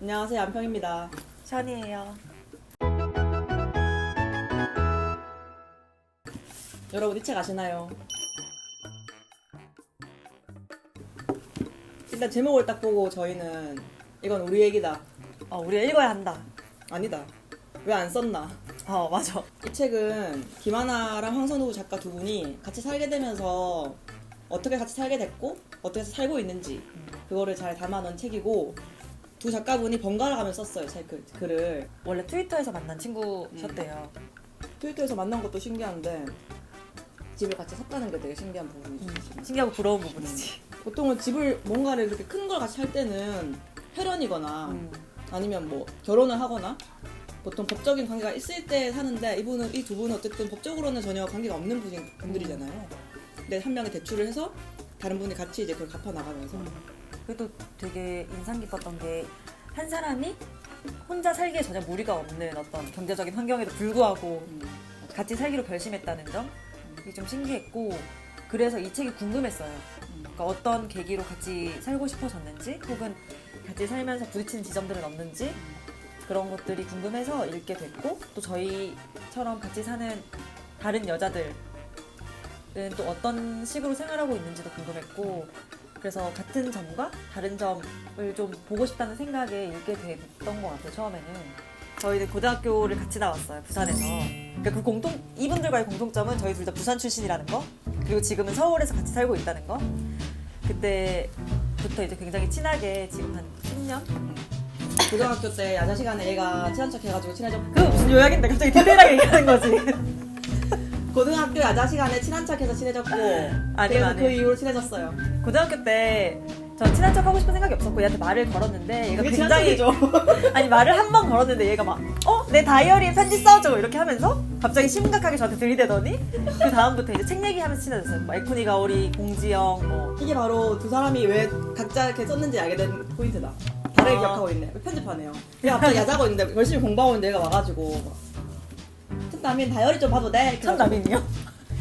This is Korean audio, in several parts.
안녕하세요 안평입니다. 션이에요. 여러분 이 책 아시나요? 일단 제목을 딱 보고 저희는 이건 우리 얘기다. 어, 우리가 읽어야 한다. 아니다. 왜 안 썼나? 어, 맞아. 이 책은 김하나랑 황선우 작가 두 분이 같이 살게 되면서 어떻게 같이 살게 됐고 어떻게 살고 있는지 그거를 잘 담아놓은 책이고 두 작가분이 번갈아 가면서 썼어요 책 글- 글을 원래 트위터에서 만난 친구셨대요. 트위터에서 만난 것도 신기한데 집을 같이 샀다는 게 되게 신기한 부분이죠. 음, 신기하고 부러운 부분이지. 보통은 집을 뭔가를 이렇게 큰 걸 같이 살 때는 혈연이거나 음. 아니면 뭐 결혼을 하거나 보통 법적인 관계가 있을 때 사는데 이분은 이 두 분은 어쨌든 법적으로는 전혀 관계가 없는 분이, 분들이잖아요. 근데 한 명이 대출을 해서 다른 분이 같이 이제 그걸 갚아 나가면서 그래도 되게 인상 깊었던 게 한 사람이 혼자 살기에 전혀 무리가 없는 어떤 경제적인 환경에도 불구하고 음, 같이 살기로 결심했다는 점? 이게 좀 신기했고 그래서 이 책이 궁금했어요. 그러니까 어떤 계기로 같이 살고 싶어졌는지 혹은 같이 살면서 부딪히는 지점들은 없는지 그런 것들이 궁금해서 읽게 됐고 또 저희처럼 같이 사는 다른 여자들은 또 어떤 식으로 생활하고 있는지도 궁금했고 그래서 같은 점과 다른 점을 좀 보고 싶다는 생각에 읽게 됐던 것 같아요 처음에는. 저희는 고등학교를 같이 나왔어요 부산에서. 그러니까 그 공통 이분들과의 공통점은 저희 둘 다 부산 출신이라는 거 그리고 지금은 서울에서 같이 살고 있다는 거. 그때부터 이제 굉장히 친하게 지금 한 10년? 고등학교 때 야자 시간에 얘가 친한 척 해가지고 친해졌고 그 무슨 요약인데 갑자기 디테일하게 얘기하는 거지 고등학교 야자 시간에 친한 척해서 친해졌고 아니, 그래서 아니. 그 이후로 친해졌어요. 고등학교 때 전 친한 척 하고 싶은 생각이 없었고 얘한테 말을 걸었는데 얘가 그게 친한 굉장히 척이죠. 아니 말을 한 번 걸었는데 얘가 막 어? 내 다이어리에 편지 써줘 이렇게 하면서 갑자기 심각하게 저한테 들이대더니 그 다음부터 이제 책 얘기하면서 친해졌어요 뭐 에쿠니 가오리, 공지영 뭐 이게 바로 두 사람이 왜 각자 이렇게 썼는지 알게 된 포인트다. 다르게 아. 기억하고 있네. 편집하네요. 얘가 갑자기 야자고 있는데 열심히 공부하고 있는데 얘가 와가지고 첫남인 다이어리 좀 봐도 돼? 천남인이요?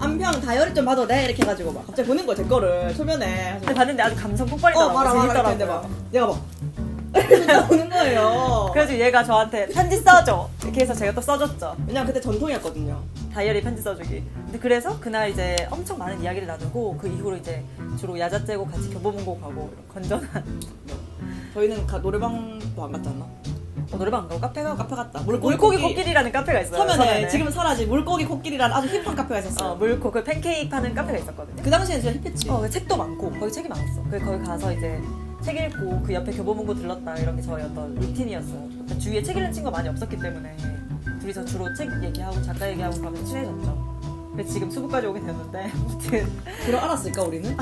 안평 다이어리 좀 봐도 돼? 이렇게 해가지고 막 갑자기 보는 거야 제 거를 초면에. 근데 봤는데 아주 감성 어 폭발이더라고 봐라 봐라 이렇게 했는데 재밌더라고요 막 보는 거예요. 그래서 얘가 저한테 편지 써줘 이렇게 해서 제가 또 써줬죠 왜냐면 그때 전통이었거든요. 다이어리 편지 써주기. 근데 그래서 그날 이제 엄청 많은 이야기를 나누고 그 이후로 이제 주로 야자 째고 같이 교보문고 가고 이런 건전한 저희는 가- 노래방도 안 갔지 않나? 어, 노래방 안 가고 카페 가고 카페 갔다. 물고기 코끼리라는 카페가 있어요. 서면에 지금은 사라진 물고기 코끼리라는 아주 힙한 카페가 있었어요. 어, 물고 그 팬케이크 파는 카페가 있었거든요. 그 당시엔 진짜 힙했지. 어, 그 책도 많고 거기 책이 많았어. 그 거기 가서 이제 책 읽고 그 옆에 교보문고 들렀다 이런 게 저희 어떤 루틴이었어요. 그러니까 주위에 책 읽는 친구가 많이 없었기 때문에 둘이서 주로 책 얘기하고 작가 얘기하고 가면 친해졌죠. 근데 지금 수부까지 오게 됐는데 아무튼 그걸 알았을까 우리는?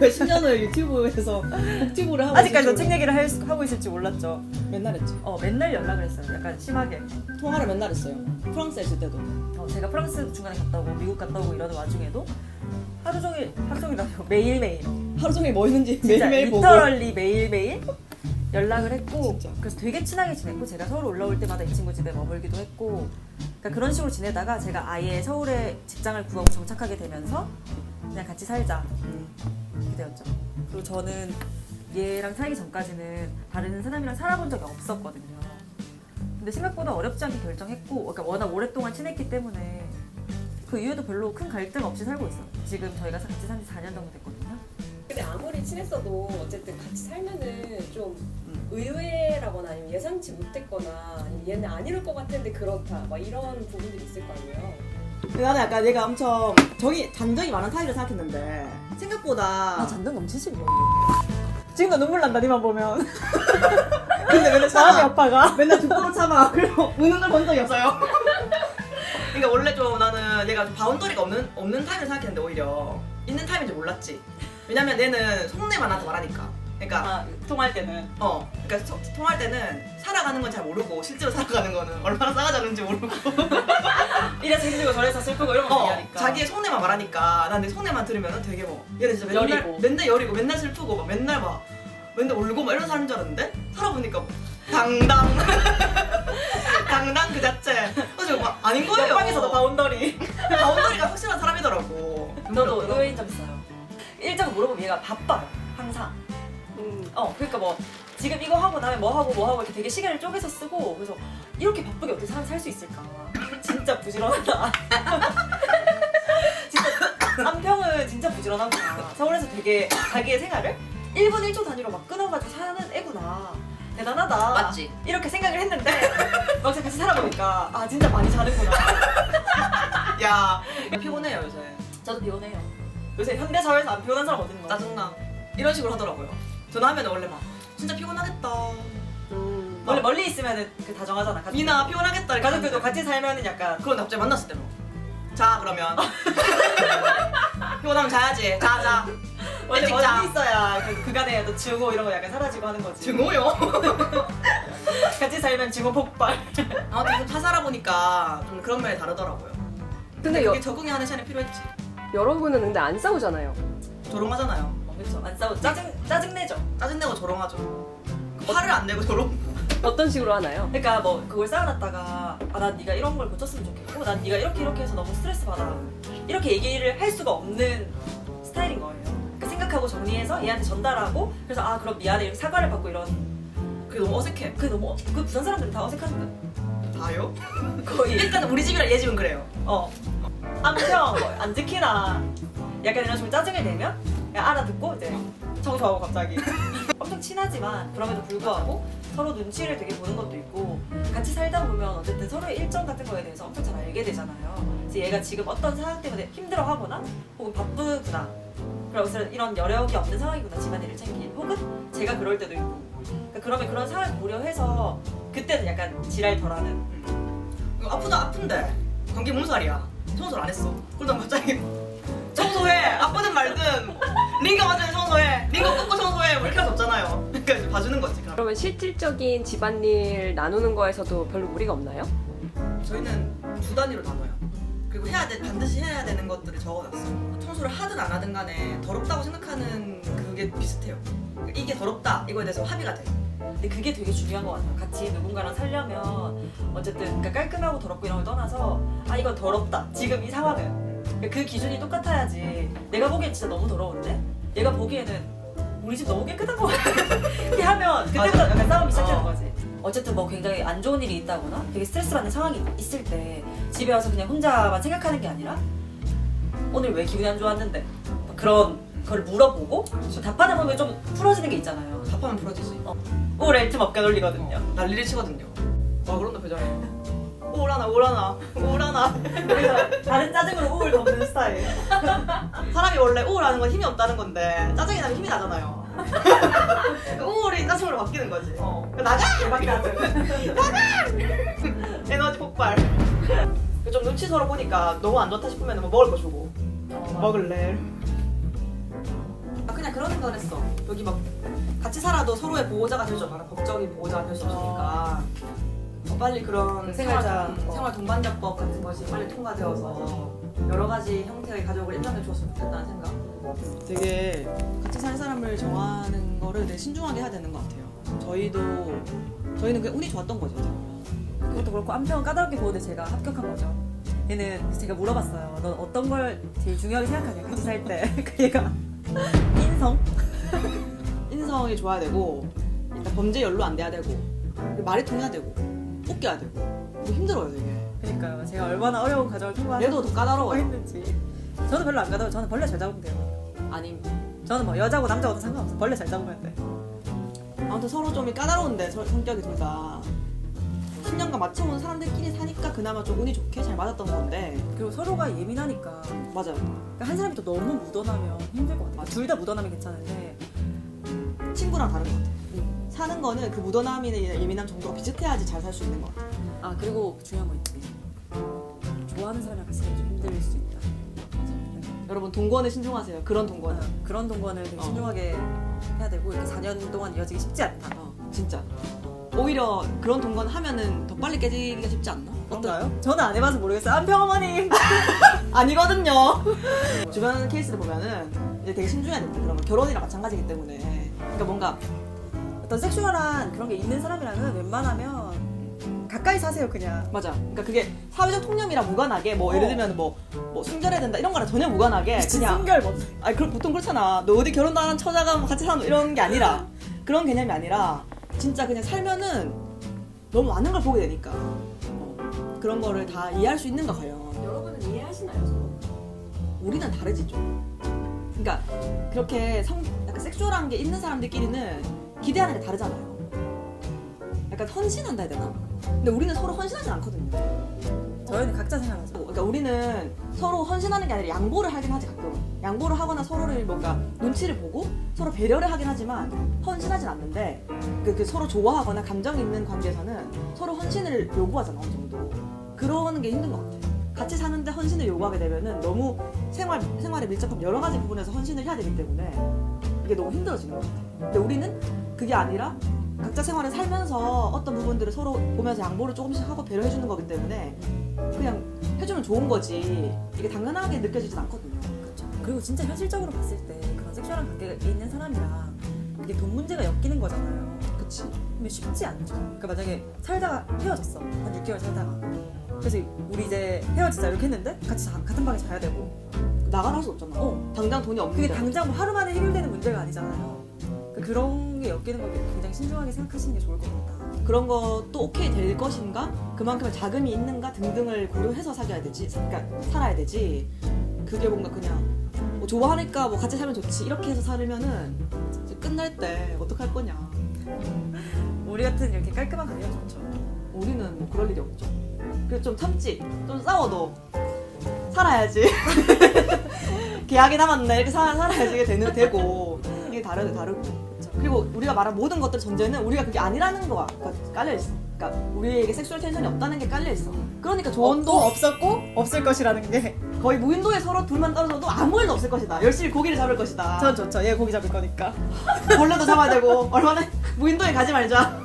왜 10년을 유튜브에서 복튜브를 하고 아직까지 도 있을 책줄 얘기를 할 수- 하고 있을지 몰랐죠. 맨날 했지. 어 맨날 연락을 했어요. 약간 심하게. 통화를 맨날 했어요. 프랑스에 있을 때도. 어, 제가 프랑스 중간에 갔다 오고 미국 갔다 오고 이러는 와중에도 하루 종일 하루 종일 아니고 매일 매일 하루 종일 뭐 했는지 진짜 매일매일 보고. 리터럴리 매일 매일 연락을 했고 진짜. 그래서 되게 친하게 지냈고 제가 서울 올라올 때마다 이 친구 집에 머물기도 했고 그러니까 그런 식으로 지내다가 제가 아예 서울에 직장을 구하고 정착하게 되면서 그냥 같이 살자 음. 이렇게 되었죠. 그리고 저는 얘랑 살기 전까지는 다른 사람이랑 살아본 적이 없었거든요. 근데 생각보다 어렵지 않게 결정했고, 그러니까 워낙 오랫동안 친했기 때문에 그 이후에도 별로 큰 갈등 없이 살고 있어. 지금 저희가 같이 산 지 4년 정도 됐거든요. 근데 아무리 친했어도 어쨌든 같이 살면은 좀 음. 의외라거나 아니면 예상치 못했거나 아니면 얘는 안 이럴 것 같은데 그렇다 막 이런 부분들이 있을 거 아니에요. 근데 나는 약간 얘가 엄청 정이 잔정이 많은 타입을 생각했는데 생각보다 아, 잔등 넘치지, 뭐. 지금도 눈물 난다, 니만 보면. 근데 맨날 마음이 참아. 아파가. 맨날 죽도록 참아. 그리고 우는 걸 본 적이 없어요. 그러니까 원래 좀 나는 얘가 바운더리가 없는 없는 타입을 생각했는데 오히려 있는 타입인지 몰랐지. 왜냐면 얘는 속내만 나한테 말하니까. 그러니까 아, 통할 때는. 어, 그러니까 소- 통할 때는 살아가는 건 잘 모르고 실제로 살아가는 거는 얼마나 싸가지 않은지 모르고 이래서 힘들고 저래서 슬프고 이런 거 어, 얘기하니까. 자기의 속내만 말하니까 난 내 속내만 들으면 되게 뭐 얘는 진짜 맨날 여리고. 맨날 여리고 맨날 슬프고 막 맨날 막 맨날 울고 막 이런 사람인 줄 알았는데 살아보니까 당당 당당 그 자체 그래서 막 아닌 거예요 옆방에서도 바운더리. 바운더리가 확실한 사람이더라고 저도 의외인 점 있어요. 일정 물어보면 얘가 바빠요. 항상. 음. 어, 그러니까 뭐 지금 이거 하고 나면 뭐 하고 뭐 하고 이렇게 되게 시간을 쪼개서 쓰고 그래서 이렇게 바쁘게 어떻게 사람 살 수 있을까? 진짜 부지런하다. 진짜 안평은 진짜 부지런하구나. 서울에서 되게 자기의 생활을 1분 1초 단위로 막 끊어가지고 사는 애구나. 대단하다. 맞지? 이렇게 생각을 했는데 막상 같이 살아보니까 아 진짜 많이 자는구나. 야 피곤해요 요새. 저도 피곤해요. 요새 현대 사회에서 안 피곤한 사람 어딨노? 짜증나. 이런 식으로 하더라고요. 전화하면 원래 막 진짜 피곤하겠다. 음. 원래 멀리 있으면은 그 다정하잖아. 가족- 미나 피곤하겠다. 가족들도. 같이 살면은 약간 그런데 갑자기 만났을 때로. 자 그러면 피곤하면 자야지. 자 자. 원래 일찍 멀리 자. 있어야 그 그간의 또 증오 이런 거 약간 사라지고 하는 거지. 증오요. 같이 살면 증오 폭발. 아무튼 좀다 살아보니까 좀 그런 면이 다르더라고요. 근데 근데 여, 그게 적응이 하는 시간이 필요했지. 여러분은 근데 안 싸우잖아요. 조롱하잖아요. 어, 그렇죠. 안 싸우 짜증 짜증 내죠. 짜증내고 조롱하죠. 화를 안 내고 조롱. 어떤 식으로 하나요? 그러니까 뭐 그걸 쌓아놨다가 아난 네가 이런 걸 고쳤으면 좋겠고 난 네가 이렇게 이렇게 해서 너무 스트레스 받아 이렇게 얘기를 할 수가 없는 스타일인 거예요. 그러니까 생각하고 정리해서 얘한테 전달하고 그래서 아 그럼 미안해 이렇게 사과를 받고 이런 그게 너무 어색해. 그게 너무 어- 그 부산 사람들은 다 어색한데 다요? 거의 일단 우리 집이랑 얘 집은 그래요. 어 안평 뭐, 안 지키나. 약간 이런 식으로 짜증을 내면 그냥 알아듣고 이제 청소하고 갑자기. 엄청 친하지만 그럼에도 불구하고 서로 눈치를 되게 보는 것도 있고 같이 살다 보면 어쨌든 서로의 일정 같은 거에 대해서 엄청 잘 알게 되잖아요. 그래서 얘가 지금 어떤 상황 때문에 힘들어하거나 혹은 바쁘구나. 그래서 이런 여력이 없는 상황이구나 집안일을 챙길 혹은 제가 그럴 때도 있고. 그러니까 그러면 그런 상황을 고려해서 그때는 약간 지랄 덜하는. 이거 아프다 아픈데. 감기 몸살이야. 청소를 안 했어. 그러다 갑자기 청소해. 아프든 말든 링거 맞으면 청소해. 링거 끊고 청소해. 뭐 이렇게 할 수 없잖아요. 그러니까 이제 봐주는 거지. 그럼. 그러면 실질적인 집안일 나누는 거에서도 별로 무리가 없나요? 저희는 두 단위로 나눠요. 그리고 해야 돼 반드시 해야 되는 것들을 적어놨어요. 청소를 하든 안 하든 간에 더럽다고 생각하는 그게 비슷해요. 이게 더럽다 이거에 대해서 합의가 돼. 근데 그게 되게 중요한 것 같아요. 같이 누군가랑 살려면 어쨌든 그러니까 깔끔하고 더럽고 이런 걸 떠나서 아 이건 더럽다. 지금 이 상황은 그러니까 그 기준이 똑같아야지. 내가 보기엔 진짜 너무 더러운데 얘가 보기에는 우리 집 너무 깨끗한 것 같아. 이렇게 하면 그때부터. 약간 싸움이 시작되는 어. 거지. 어쨌든 뭐 굉장히 안 좋은 일이 있다거나 되게 스트레스 받는 상황이 있을 때 집에 와서 그냥 혼자만 생각하는 게 아니라 오늘 왜 기분이 안 좋았는데 막 그런 걸 물어보고 답하다 보면 좀 풀어지는 게 있잖아요. 답하면 풀어지지. 오래 틈 없게 놀리거든요. 난리를 치거든요. 와 그런다. 우울하나 우울하나 우울하나. 그래서 다른 짜증으로 우울 덮는 스타일. 사람이 원래 우울하는 건 힘이 없다는 건데 짜증이 나면 힘이 나잖아요. 우울이 짜증으로 바뀌는 거지. 어. 나가! 짜증. 나가! 에너지 폭발. 좀 눈치 서로 보니까 너무 안 좋다 싶으면 뭐 먹을 거 주고 먹을래. 그런 생각을 했어. 여기 막 같이 살아도 서로의 보호자가 될줄 알아. 법적인 보호자가 될 수 없으니까. 어, 빨리 그런 생활자. 생활, 생활 동반자법 같은 것이 빨리 통과되어서 여러 가지 형태의 가족을 인정해 주었으면 좋겠다는 생각. 되게 같이 살 사람을 정하는 거를 되게 신중하게 해야 되는 것 같아요. 저희도 저희는 그냥 운이 좋았던 거죠. 그것도 그렇고 안평은 까다롭게 보는데 제가 합격한 거죠. 얘는 제가 물어봤어요. 넌 어떤 걸 제일 중요하게 생각하냐 같이 살 때. 그 얘가 인성. 인성이 좋아야 되고 일단 범죄 연루 안 돼야 되고 말이 통해야 되고 웃겨야 되고 뭐 힘들어요 되게. 그러니까요. 제가 얼마나 어려운 과정을 통과하고 얘도 더 까다로워요. 했는지. 저는 별로 안 까다로워. 저는 벌레 잘 잡으면 돼요. 아니 저는 뭐 여자고 남자고도 상관없어. 벌레 잘 잡으면 돼. 아무튼 서로 좀 까다로운데 서- 성격이 둘다 10년간 맞춰온 사람들끼리 사니까 그나마 좀 운이 좋게 잘 맞았던 건데 그리고 서로가 예민하니까 맞아요. 그러니까 한 사람이 또 너무 묻어나면 힘들 것 같아요. 둘다 묻어나면 괜찮은데 친구랑 다른 것 같아요. 사는 거는 그 묻어남이나 예민함 정도가 비슷해야지 잘 살 수 있는 것 같아요. 아 그리고 중요한 거 있지. 좋아하는 사람이랑 같이 살기 좀 힘들 수 있다. 여러분 동거는 신중하세요. 그런 동거는. 어, 그런 동거는 되게 어. 신중하게 해야 되고 이렇게 4년 동안 이어지기 쉽지 않다. 어, 진짜. 오히려 그런 동거는 하면은 더 빨리 깨지기가 쉽지 않나? 그런가요? 저는 안 해봐서 모르겠어요. 안평 어머님. 아니거든요. 주변 케이스를 보면은 이제 되게 신중해야 됩니다. 그러면 결혼이랑 마찬가지이기 때문에. 그러니까 뭔가 어떤 섹슈얼한 그런 게 있는 사람이랑은 웬만하면 가까이 사세요 그냥. 맞아. 그러니까 그게 사회적 통념이랑 무관하게 뭐 예를 어. 들면 뭐, 뭐 순결해야 된다 이런 거랑 전혀 무관하게 그냥 순결 뭔데? 아니 그 보통 그렇잖아. 너 어디 결혼도 안 한 처자가 뭐 같이 사는 이런 게 아니라 그런 개념이 아니라 진짜 그냥 살면은 너무 많은 걸 보게 되니까 어, 그런 거를 다 이해할 수 있는가 과연 여러분은 이해하시나요, 서로? 우리는 다르지 좀. 그러니까 그렇게 성 약간 섹슈얼한 게 있는 사람들끼리는 기대하는 게 다르잖아요. 약간 헌신한다 해야 되나? 근데 우리는 서로 헌신하지 않거든요. 저희는 각자 생각하죠. 그러니까 우리는 서로 헌신하는 게 아니라 양보를 하긴 하지 가끔. 양보를 하거나 서로를 뭔가 눈치를 보고 서로 배려를 하긴 하지만 헌신하진 않는데 그, 그 서로 좋아하거나 감정 있는 관계에서는 서로 헌신을 요구하잖아 어느 정도. 그러는 게 힘든 것 같아. 같이 사는데 헌신을 요구하게 되면은 너무 생활 생활에 밀접한 여러 가지 부분에서 헌신을 해야 되기 때문에 이게 너무 힘들어지는 것 같아. 근데 우리는 그게 아니라 각자 생활을 살면서 어떤 부분들을 서로 보면서 양보를 조금씩 하고 배려해 주는 거기 때문에 그냥 해주면 좋은 거지 이게 당연하게 느껴지진 않거든요. 그렇죠. 그리고 진짜 현실적으로 봤을 때 그런 섹슈얼한 관계가 있는 사람이랑 이게 돈 문제가 엮이는 거잖아요. 그치. 근데 쉽지 않죠. 그러니까 만약에 살다가 헤어졌어. 한 6개월 살다가. 그래서 우리 이제 헤어지자 이렇게 했는데 같이 자- 같은 방에 자야 되고. 나가라 할 수 없잖아. 어. 당장 돈이 그게 없는데. 당장 뭐 하루 만에 해결되는 문제가 아니잖아요. 그런 게 엮이는 걸 굉장히 신중하게 생각하시는 게 좋을 것 같다. 그런 것도 오케이 될 것인가? 그만큼의 자금이 있는가 등등을 고려해서 사귀어야 되지. 그러니까 살아야 되지. 그게 뭔가 그냥 뭐 좋아하니까 뭐 같이 살면 좋지 이렇게 해서 살면은 끝날 때 어떡할 거냐. 우리 같은 이렇게 깔끔한 관계가 좋죠. 우리는 뭐 그럴 일이 없죠. 그래서 좀 참지. 좀 싸워도 살아야지. 계약이 남았네. 이렇게 살, 살아야지 이게 되는, 되고. 이게 다르, 다르고. 그리고 우리가 말한 모든 것들 전제는 우리가 그게 아니라는 거가 깔려 있어. 그러니까 우리에게 섹슈얼 텐션이 없다는 게 깔려 있어. 그러니까 조언도 없었고 없을 것이라는 게. 거의 무인도에 서로 둘만 떨어져도 아무 일도 없을 것이다. 열심히 고기를 잡을 것이다. 전 좋죠. 얘 고기 잡을 거니까. 벌레도 잡아야 되고. 얼마나 무인도에 가지 말자.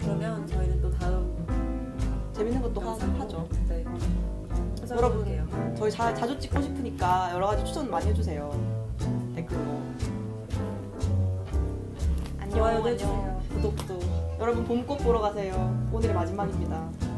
그러면 저희는 또 다음 재밌는 것도 하, 하죠. 네. 여러분. 찾아볼게요. 저희 자, 자주 찍고 싶으니까 여러 가지 추천 많이 해주세요. 댓글로. 좋아요도. 해주세요. 구독도. 여러분 봄꽃 보러 가세요. 오늘의 마지막입니다.